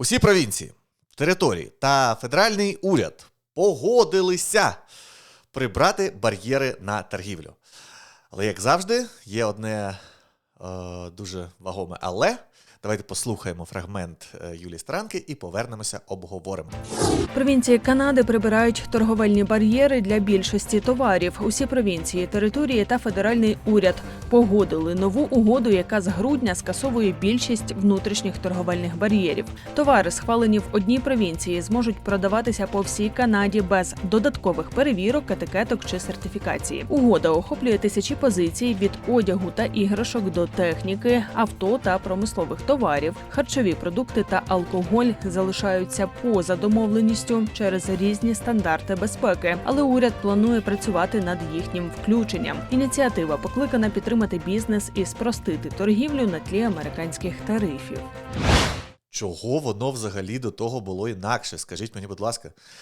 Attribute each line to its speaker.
Speaker 1: Усі провінції, території та федеральний уряд погодилися прибрати бар'єри на торгівлю. Але, як завжди, є одне дуже вагоме але. Давайте послухаємо фрагмент е, Юлії Странки і повернемося, обговоримо.
Speaker 2: Провінції Канади прибирають торговельні бар'єри для більшості товарів. Усі провінції, території та федеральний уряд погодили нову угоду, яка з грудня скасовує більшість внутрішніх торговельних бар'єрів. Товари, схвалені в одній провінції, зможуть продаватися по всій Канаді без додаткових перевірок, етикеток чи сертифікації. Угода охоплює тисячі позицій від одягу та іграшок до техніки, авто та промислових товарів. Харчові продукти та алкоголь залишаються поза домовленістю через різні стандарти безпеки, але уряд планує працювати над їхнім включенням. Ініціатива покликана підтримати бізнес і спростити торгівлю на тлі американських тарифів.
Speaker 1: Чого воно взагалі до того було інакше? Скажіть мені, будь ласка.